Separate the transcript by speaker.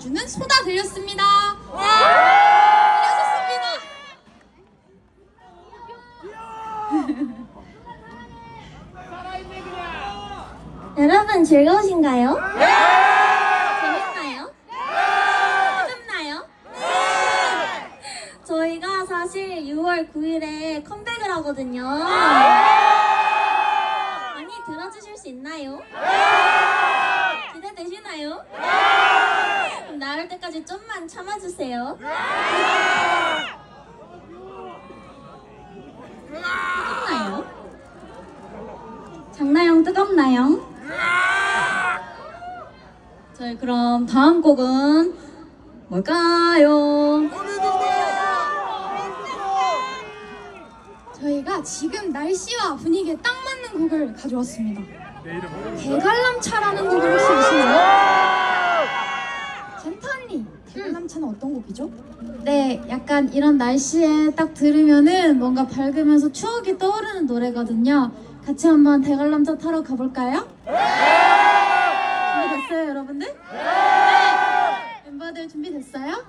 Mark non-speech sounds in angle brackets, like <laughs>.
Speaker 1: 달아주는 소다 들렸습니다. 들렸습니다. <laughs>
Speaker 2: 여러분 즐거우신가요? 재밌나요? 뜨겁나요? 저희가 사실 6월 9일에 컴백을 하거든요. 많이 들어주실 수 있나요? 기대되시나요? 그럼 나올 때까지 좀만 참아주세요. 뜨겁나요? 장나영 뜨겁나요? 저희 그럼 다음 곡은 뭘까요?
Speaker 1: 저희가 지금 날씨와 분위기에 딱 맞는 곡을 가져왔습니다. 대관람차라는 곡을 혹시 아시나요? 젠타언니, 대관람 차는 어떤 곡이죠?
Speaker 2: 네, 약간 이런 날씨에 딱 들으면은 뭔가 밝으면서 추억이 떠오르는 노래거든요. 같이 한번 대관람차 타러 가볼까요? 준비됐어요, 여러분들? 네! 멤버들 준비됐어요?